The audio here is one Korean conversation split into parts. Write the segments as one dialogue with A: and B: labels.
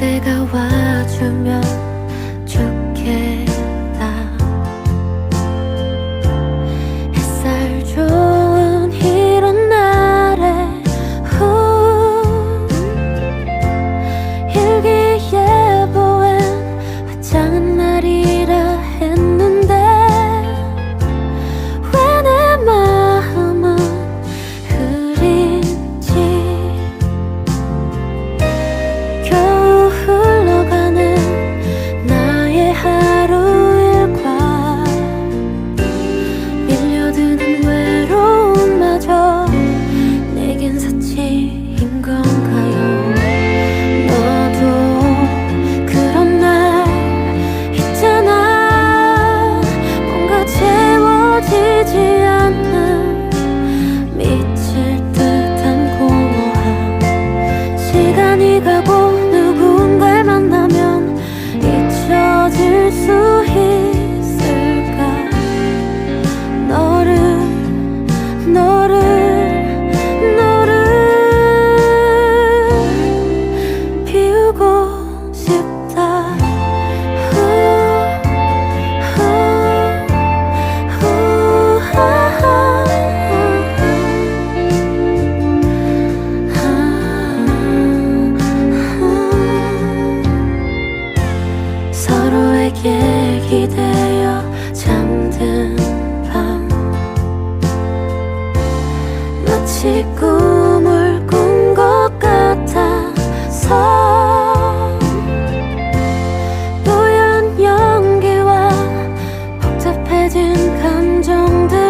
A: 그대가 와주면 기대어 잠든 밤. 마치 꿈을 꾼 것 같아서 뿌연 연기와 복잡해진 감정들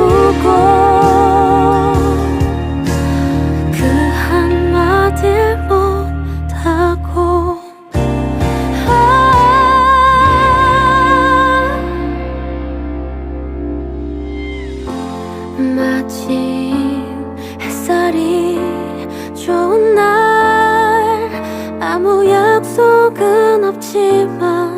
A: 아침 햇살이 좋은 날. 아무 약속은 없지만